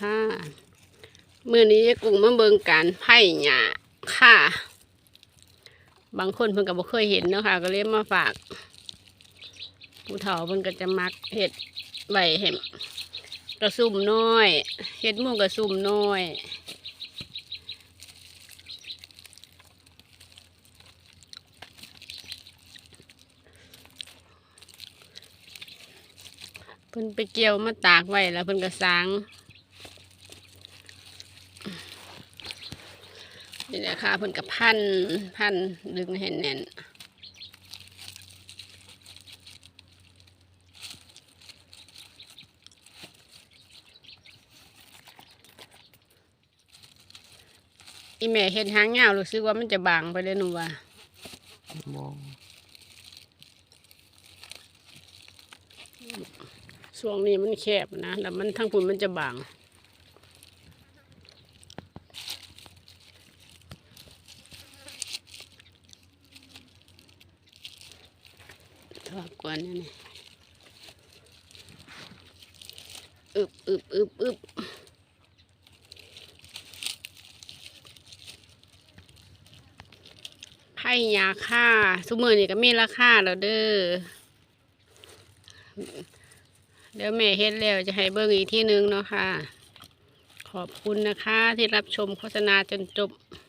ค่ะมื่อนี้กลุ่มมาเบิงการไผ่หญ้าค่ะ บางคนเพิ่นก็บ่เคยเห็นเนาะค่ะ ก็เลยมาฝากผู้เฒ่าเพิ่นก็จะมักเห็ดไว้เห็ดกระซุ่มน้อยเห็ดหมูกระซุ่มน้อยเพิ่นไปเกี่ยวมาตากไว้แล้วเพิ่นก็สาง นี่แหละค่ะเพิ่นก็พันพันดึงให้แน่นอีแม่เห็นหางยาวรู้สึกว่ามันจะบางไปเลยหนูว่ามองช่วงนี้มันแคบนะ แล้วมันทั้งพุ่นมันจะบาง ถอดก่อนนะนี่อึบอึบอึบอึบไผ่ยาค่าสุมือนี่ก็มีราคาแล้วเด้อ เดี๋ยวแม่เฮ็ดแล้วจะให้เบิ่งอีกที่นึงเนาะค่ะ ขอบคุณนะคะที่รับชมโฆษณาจนจบ